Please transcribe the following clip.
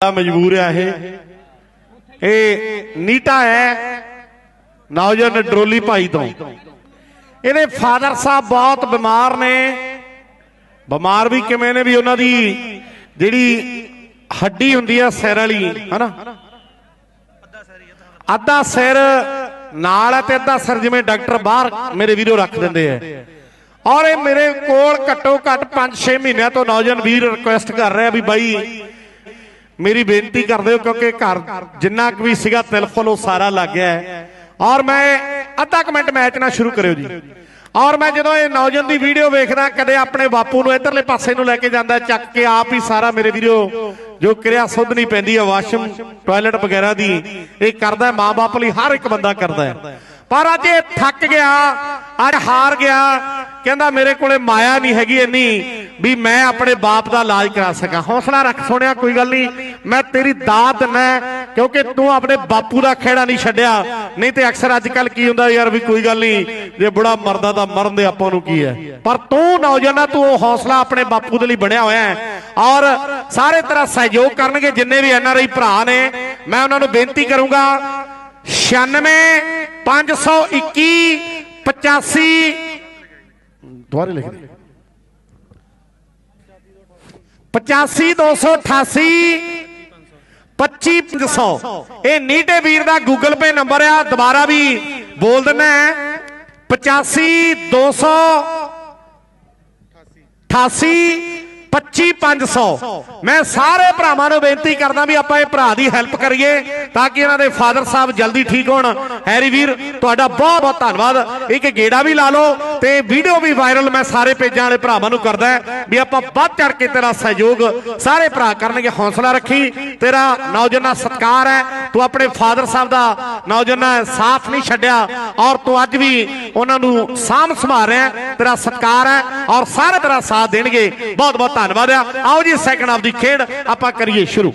ਬੜਾ ਮਜਬੂਰ ਆ ਇਹ। ਇਹ ਨੀਟਾ ਹੈ ਨੌਜਵਾਨ ਡਰੋਲੀ ਭਾਈ ਤੋਂ। ਇਹਦੇ ਫਾਦਰ ਸਾਹਿਬ ਬਹੁਤ ਬਿਮਾਰ ਨੇ। ਬਿਮਾਰ ਵੀ ਕਿਵੇਂ ਨੇ ਵੀ ਉਹਨਾਂ ਦੀ ਜਿਹੜੀ ਹੱਡੀ ਹੁੰਦੀ ਆ ਸਿਰ ਵਾਲੀ, ਹਨਾ? ਅੱਧਾ ਸਿਰ ਨਾਲ ਹੈ ਤੇ ਅੱਧਾ ਸਿਰ ਜਿਵੇਂ ਡਾਕਟਰ ਬਾਹਰ ਮੇਰੇ ਵੀਰੋ ਰੱਖ ਦਿੰਦੇ ਆ। ਔਰ ਇਹ ਮੇਰੇ ਕੋਲ ਘੱਟੋ ਘੱਟ 5-6 ਮਹੀਨਿਆਂ ਤੋਂ ਨੌਜਵਾਨ ਵੀਰ ਰਿਕੁਐਸਟ ਕਰ ਰਿਹਾ ਵੀ ਬਾਈ ਮੇਰੀ ਬੇਨਤੀ ਕਰਦੇ ਹੋ ਕਿਉਂਕਿ ਘਰ ਜਿੰਨਾ ਕੁ ਵੀ ਸੀਗਾ ਤਿਲਫਲ ਉਹ ਸਾਰਾ ਲੱਗ ਗਿਆ ਔਰ ਮੈਂ ਅੱਧਾ ਕੁ ਮਿੰਟ ਮੈਚ ਨਾਲ ਸ਼ੁਰੂ ਕਰਿਓ ਜੀ। ਔਰ ਮੈਂ ਜਦੋਂ ਇਹ ਨੌਜਵਾਨ ਦੀ ਵੀਡੀਓ ਵੇਖਦਾ ਕਦੇ ਆਪਣੇ ਬਾਪੂ ਨੂੰ ਇਧਰਲੇ ਪਾਸੇ ਨੂੰ ਲੈ ਕੇ ਜਾਂਦਾ ਚੱਕ ਕੇ ਆਪ ਹੀ ਸਾਰਾ ਮੇਰੇ ਵੀਰੋ ਜੋ ਕਿਰਿਆ ਸੁੱਧ ਪੈਂਦੀ ਹੈ ਵਾਸ਼ਰੂਮ ਟਾਇਲਟ ਵਗੈਰਾ ਦੀ ਇਹ ਕਰਦਾ ਹੈ, ਮਾਂ-ਬਾਪ ਲਈ ਹਰ ਇੱਕ ਬੰਦਾ ਕਰਦਾ ਹੈ। ਪਰ ਅੱਜ ਇਹ ਥੱਕ ਗਿਆ ਅੱਜ ਹਾਰ ਗਿਆ ਕਹਿੰਦਾ ਮੇਰੇ ਕੋਲੇ ਮਾਇਆ ਨਹੀਂ ਹੈਗੀ ਇੰਨੀ ਵੀ ਮੈਂ ਆਪਣੇ ਬਾਪ ਦਾ ਇਲਾਜ ਕਰਾ ਸਕਾਂ। ਹੌਸਲਾ ਰੱਖ ਸੋਹਣਿਆ ਕੋਈ ਗੱਲ ਨਹੀਂ। ਮੈਂ ਤੇਰੀ ਦਾਤ ਦਿੰਨਾ ਕਿਉਂਕਿ ਤੂੰ ਆਪਣੇ ਬਾਪੂ ਦਾ ਖੇੜਾ ਨਹੀਂ ਛੱਡਿਆ। ਨਹੀਂ ਤੇ ਅਕਸਰ ਅੱਜ ਕੱਲ ਕੀ ਹੁੰਦਾ, ਯਾਰ ਵੀ ਕੋਈ ਗੱਲ ਨਹੀਂ, ਜੇ ਬੁੜਾ ਮਰਦਾ ਤਾਂ ਮਰਨ ਦੇ ਆਪਾਂ ਨੂੰ ਕੀ ਹੈ? ਪਰ ਤੂੰ ਨੌਜਵਾਨਾ, ਤੂੰ ਉਹ ਹੌਸਲਾ ਆਪਣੇ ਬਾਪੂ ਦੇ ਲਈ ਬਣਿਆ ਹੋਇਆ ਹੈ। ਔਰ ਸਾਰੇ ਤਰ੍ਹਾਂ ਸਹਿਯੋਗ ਕਰਨਗੇ, ਜਿੰਨੇ ਵੀ ਐਨ ਆਰ ਆਈ ਭਰਾ ਨੇ। ਮੈਂ ਉਹਨਾਂ ਨੂੰ ਬੇਨਤੀ ਕਰੂੰਗਾ 96 521 85 ਦੁਬਾਰੇ ਲਿਖ ਦੇ। 85 288 25500 ਇਹ ਨੀਟੇ ਵੀਰ ਦਾ ਗੂਗਲ ਪੇ ਨੰਬਰ ਆ, ਦੁਬਾਰਾ ਵੀ ਬੋਲ ਦਿੰਨਾ 85 200 88 25500 ਮੈਂ ਸਾਰੇ ਭਰਾਵਾਂ ਨੂੰ ਬੇਨਤੀ ਕਰਦਾ ਵੀ ਆਪਾਂ ਇਹ ਭਰਾ ਦੀ ਹੈਲਪ ਕਰੀਏ ਤਾਂ ਕਿ ਇਹਨਾਂ ਦੇ ਫਾਦਰ ਸਾਹਿਬ ਜਲਦੀ ਠੀਕ ਹੋਣ। ਹੈਰੀ ਵੀਰ, ਤੁਹਾਡਾ ਬਹੁਤ ਬਹੁਤ ਧੰਨਵਾਦ। ਇੱਕ ਗੇੜਾ ਵੀ ਲਾ ਲਓ ਤੇ ਵੀਡੀਓ ਵੀ ਵਾਇਰਲ ਮੈਂ ਸਾਰੇ ਪੇਜਾਂ ਵਾਲੇ ਭਰਾਵਾਂ ਨੂੰ ਕਰਦਾ ਵੀ ਆਪਾਂ ਵੱਧ ਚੜ ਕੇ ਤੇਰਾ ਸਹਿਯੋਗ ਸਾਰੇ ਭਰਾ ਕਰਨਗੇ, ਹੌਸਲਾ ਰੱਖੀ। ਤੇਰਾ ਨੌਜਵਾਨਾਂ ਸਤਕਾਰ ਹੈ। ਤੂੰ ਆਪਣੇ ਫਾਦਰ ਸਾਹਿਬ ਦਾ ਨੌਜਵਾਨਾਂ ਸਾਥ ਨਹੀਂ ਛੱਡਿਆ ਔਰ ਤੂੰ ਅੱਜ ਵੀ ਉਹਨਾਂ ਨੂੰ ਸਾਂਭ ਸੰਭਾਲ ਰਿਹਾ ਹੈ। ਤੇਰਾ ਸਤਕਾਰ ਹੈ ਔਰ ਸਾਰੇ ਤੇਰਾ ਸਾਥ ਦੇਣਗੇ ਬਹੁਤ ਬਹੁਤ ਧੰਨਵਾਦ ਆ ਆਓ ਜੀ ਸੈਕੰਡ ਹਾਫ ਦੀ ਖੇਡ ਆਪਾਂ ਕਰੀਏ ਸ਼ੁਰੂ